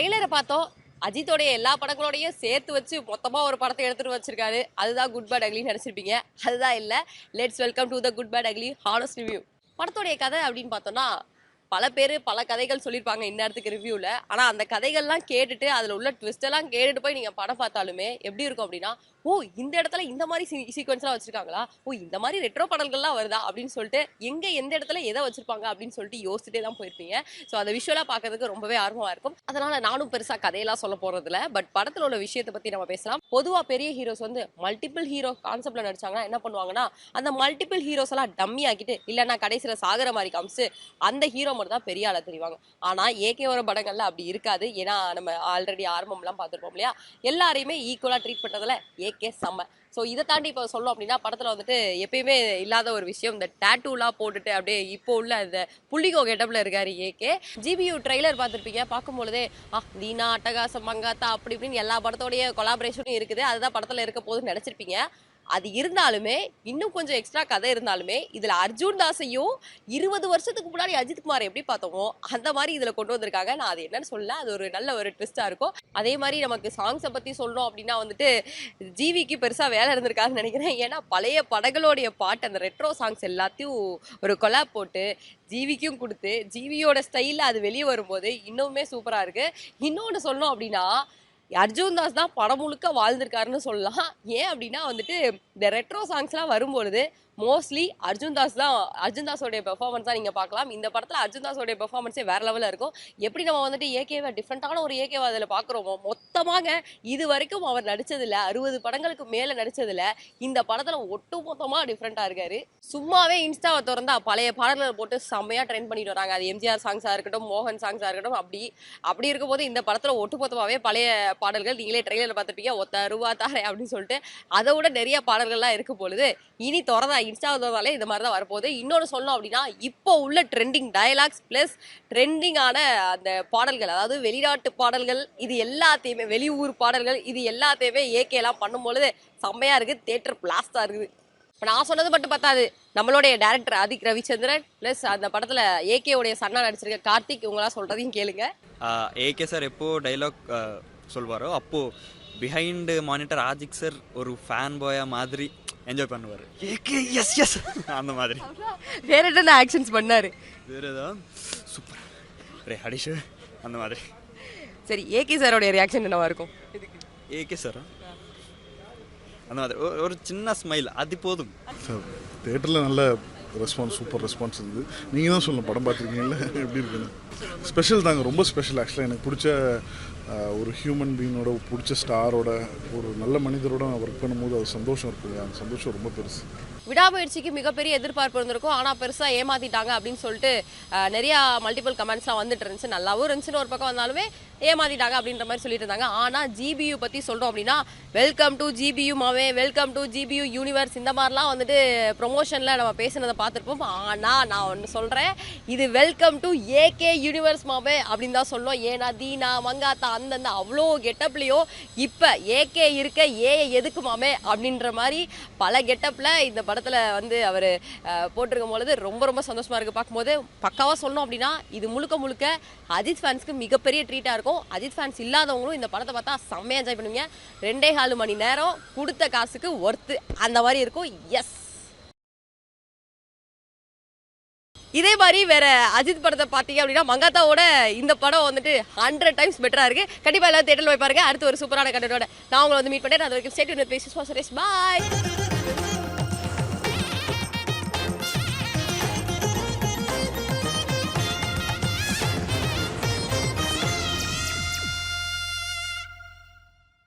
ட்ரெய்லரை பார்த்தோம். அஜித்தோடைய எல்லா படங்களோடையும் சேர்த்து வச்சு மொத்தமாக ஒரு படத்தை எடுத்துகிட்டு வச்சிருக்காரு. அதுதான் குட் பேட் அக்லின்னு நினச்சிருப்பீங்க. அதுதான் இல்லை. Let's welcome to the good bad ugly honest review படத்துடைய கதை அப்படின்னு பார்த்தோம்னா பல பேர் பல கதைகள் சொல்லியிருப்பாங்க இந்நேரத்துக்கு ரிவ்யூவில் ஆனால் அந்த கதைகள்லாம் கேட்டுட்டு அதில் உள்ள ட்விஸ்டெல்லாம் கேட்டுட்டு போய் நீங்கள் படம் பார்த்தாலுமே எப்படி இருக்கும் அப்படின்னா ஓ இந்த இடத்துல இந்த மாதிரி சீக்வன்ஸ்லாம் வச்சுருக்காங்களா? ஓ இந்த மாதிரி ரெட்ரோ படங்கள்லாம் வருதா? அப்படின்னு சொல்லிட்டு எங்கே எந்த இடத்துல எதை வச்சுருப்பாங்க அப்படின்னு சொல்லிட்டு யோசிச்சுட்டே தான் போயிருப்பீங்க. ஸோ அதை விஷுவலாக பார்க்கறதுக்கு ரொம்பவே ஆர்வமாக இருக்கும். அதனால் நானும் பெருசாக கதையெல்லாம் சொல்ல போகிறதில்ல பட் படத்தில் உள்ள விஷயத்தை பற்றி நம்ம பேசலாம். பொதுவாக பெரிய ஹீரோஸ் வந்து மல்டிபிள் ஹீரோ கான்செப்டில் நடிச்சாங்கன்னா என்ன பண்ணுவாங்கன்னா அந்த மல்டிபிள் ஹீரோஸ் எல்லாம் டம்மி ஆக்கிட்டு இல்லைன்னா கடைசியில் சாகர மாதிரி காமிச்சு அந்த ஹீரோ மட்டும் தான் பெரிய ஆளாக தெரிவாங்க. ஆனால் ஏகே வர படங்கள்ல அப்படி இருக்காது. ஏன்னா நம்ம ஆல்ரெடி ஆரம்பம்லாம் பார்த்துருப்போம் இல்லையா? எல்லாரையுமே ஈக்குவலாக ட்ரீட் பண்ணுறதுல ஏகே செம்ம. ஸோ இதை தாண்டி இப்போ சொல்லணும் அப்படின்னா படத்தில் வந்துட்டு எப்பயுமே இல்லாத ஒரு விஷயம் இந்த டேட்டூலாம் போட்டுட்டு அப்படியே இப்போ உள்ள இந்த புள்ளிகோ கெட்டப்பில் இருக்காரு ஏகே ஜிபியூ ட்ரெய்லர் பார்த்துருப்பீங்க. பார்க்கும்பொழுதே ஆ தீனா அட்டகாசம் மங்காத்தா அப்படி இப்படின்னு எல்லா படத்தோடைய கொலாபரேஷனும் இருக்குது. அதுதான் படத்தில் இருக்க போதுன்னு நினச்சிருப்பீங்க. அது இருந்தாலுமே இன்னும் கொஞ்சம் எக்ஸ்ட்ரா கதை இருந்தாலுமே இதில் அர்ஜுன் தாஸையும் இருபது வருஷத்துக்கு முன்னாடி அஜித் குமார் எப்படி பார்த்தோமோ அந்த மாதிரி இதில் கொண்டு வந்திருக்காங்க. நான் அது என்னன்னு சொல்ல அது ஒரு நல்ல ஒரு ட்விஸ்ட்டாக இருக்கும். அதே மாதிரி நமக்கு சாங்ஸை பற்றி சொல்லணும் அப்படின்னா வந்துட்டு ஜிவிக்கு பெருசாக வேலை இருந்திருக்காருன்னு நினைக்கிறேன். ஏன்னா பழைய படங்களோடைய பாட்டு அந்த ரெட்ரோ சாங்ஸ் எல்லாத்தையும் ஒரு கொலா போட்டு ஜிவிக்கும் கொடுத்து ஜிவியோட ஸ்டைலில் அது வெளியே வரும்போது இன்னுமே சூப்பராக இருக்குது இன்னொன்று சொல்லணும் அப்படின்னா அர்ஜுன் தாஸ் தான் படம் முழுக்க வாழ்ந்திருக்காருன்னு சொல்லலாம். ஏன் அப்படின்னா வந்துட்டு இந்த ரெட்ரோ சாங்ஸ்லாம் வரும்பொழுது மோஸ்ட்லி அர்ஜுன் தாஸ் தான் அர்ஜுன் தாஸோடைய பெர்ஃபார்மன்ஸ் தான் நீங்கள் பார்க்கலாம். இந்த படத்தில் அர்ஜுன் தாஸோடைய பெர்ஃபார்மன்ஸே வேற லெவலில் இருக்கும். எப்படி நம்ம வந்துட்டு ஏகேவை டிஃப்ரெண்ட்டான ஒரு ஏகேவை அதில் பார்க்குறோமோ மொத்தமாக இது வரைக்கும் அவர் நடிச்சதில்ல அறுபது படங்களுக்கு மேலே நடித்ததில்ல இந்த படத்தில் ஒட்டு மொத்தமாக டிஃப்ரெண்ட்டாக இருக்காரு. சும்மாவே இன்ஸ்டாவை திறந்தா பழைய பாடல்களை போட்டு செம்மையாக ட்ரெண்ட் பண்ணிட்டு வராங்க. அது எம்ஜிஆர் சாங்ஸாக இருக்கட்டும் மோகன் சாங்ஸாக இருக்கட்டும் அப்படி அப்படி இருக்கும்போது இந்த படத்தில் ஒட்டுமொத்தமாகவே பழைய பாடல்கள் நீங்களே ட்ரெயிலரில் பார்த்துருப்பீங்க ஒத்த ரூபா தாரே அப்படின்னு சொல்லிட்டு அதை விட நிறைய பாடல்கள்லாம் இருக்க பொழுது இனி திறந்தா இன்ஸ்டா திறந்தாலே இந்த மாதிரி தான் வரப்போகுது. இன்னொன்று சொல்லணும் அப்படின்னா இப்போ உள்ள ட்ரெண்டிங் டயலாக்ஸ் ப்ளஸ் ட்ரெண்டிங்கான அந்த பாடல்கள் அதாவது வெளிநாட்டு பாடல்கள் இது எல்லாத்தையுமே வெளியூர் பாடல்கள் இது எல்லாத்தையுமே ஏகேலாம் பண்ணும்பொழுது செம்மையாக இருக்குது தேட்டர் பிளாஸ்டாக இருக்குது. இப்போ நான் சொன்னது மட்டும் பத்தாது நம்மளுடைய டேரக்டர் ஆதிக் ரவிச்சந்திரன் ப்ளஸ் அந்த படத்தில் ஏகேவுடைய சன்னா நடிச்சிருக்க கார்த்திக் இவங்களாம் சொல்கிறதையும் கேளுங்க. ஏகே சார் எப்போது டைலாக் சொல்வாரோ அப்போ பிஹைண்ட் மானிட்டர் ஆஜிக் சார் ஒரு ஃபேன் பாயா மாதிரி என்ஜாய் பண்ணுவார். ஏகே எஸ் எஸ் அந்த மாதிரி. வேற என்ன ஆக்ஷன்ஸ் பண்ணாரு? வேறு ஏதாவது? சூப்பர் ரே ஹடிஷு அந்த மாதிரி. சரி ஏகே சாரோடைய ரியாக்ஷன் என்னவா இருக்கும்? ஏகே சார் அந்த மாதிரி. ஒரு- ஒரு சின்ன ஸ்மைல் அது போதும். சார் தேட்டரில் நல்ல ரெஸ்பான்ஸ் சூப்பர் ரெஸ்பான்ஸ் இருந்தது. நீங்கள் தான் சொல்லணும் படம் பார்த்துருக்கீங்கல்ல? எப்படி இருக்குன்னு? ஸ்பெஷல் தாங்க ரொம்ப ஸ்பெஷல் ஆக்சுவலாக எனக்கு பிடிச்ச ஒரு ஹியூமன் பீயினோட பிடிச்ச ஸ்டாரோட ஒரு நல்ல மனிதரோட ஒர்க் பண்ணும்போது அது சந்தோஷம் இருக்குங்க. அந்த சந்தோஷம் ரொம்ப பெருசு. விடாமுயற்சிக்கு மிகப்பெரிய எதிர்பார்ப்பு இருந்திருக்கும். ஆனால் பெருசாக ஏமாத்திட்டாங்க அப்படின்னு சொல்லிட்டு நிறையா மல்டிபிள் கமெண்ட்ஸ்லாம் வந்துட்டு இருந்துச்சு. நல்லாவும் இருந்துச்சுன்னு ஒரு பக்கம் வந்தாலுமே ஏமாத்திட்டாங்க அப்படின்ற மாதிரி சொல்லிட்டு இருந்தாங்க. ஆனால் ஜிபியு பற்றி சொல்கிறோம் அப்படின்னா வெல்கம் டு ஜிபியு மாவே வெல்கம் டு ஜிபியு யூனிவர்ஸ் இந்த மாதிரிலாம் வந்துட்டு ப்ரொமோஷனில் நம்ம பேசுனதை பார்த்துருப்போம். ஆனால் நான் ஒன்று சொல்கிறேன் இது welcome to AK U universe மாவே அப்படின்னு தான் சொல்லும் ஏன்னா தீனா மங்காத்தா அந்தந்த அவ்வளோ கெட்டப்லேயும் இப்போ ஏகே இருக்க ஏ எதுக்கு மாமே அப்படின்ற மாதிரி பல கெட்டப்பில் இந்த படத்தில் வந்து அவர் போட்டிருக்கும் பொழுது ரொம்ப ரொம்ப சந்தோஷமாக இருக்குது பார்க்கும்போது பக்காவாக சொல்லணும் அப்படின்னா இது முழுக்க முழுக்க அஜித் ஃபேன்ஸ்க்கு மிகப்பெரிய ட்ரீட்டாக இருக்கும். அஜித் ஃபேன்ஸ் இல்லாதவங்களும் இந்த படத்தை பார்த்தா செம்மையாக என்ஜாய் பண்ணுவீங்க. ரெண்டே கால் மணி நேரம் கொடுத்த காசுக்கு ஒர்த்து அந்த மாதிரி இருக்கும். எஸ் இதே மாதிரி வேற அஜித் படத்தை பார்த்தீங்க அப்படின்னா மங்காத்தாவோட இந்த படம் வந்துட்டு ஹண்ட்ரட் டைம்ஸ் பெட்டரா இருக்கு. கண்டிப்பா எல்லாரும் தேட்டரில் போய் பாருங்க. அடுத்து ஒரு சூப்பரான கண்டனோட நான் உங்களை வந்து மீட் பண்ணேன் அது வரைக்கும் ஸ்டேட் பேசி பாய்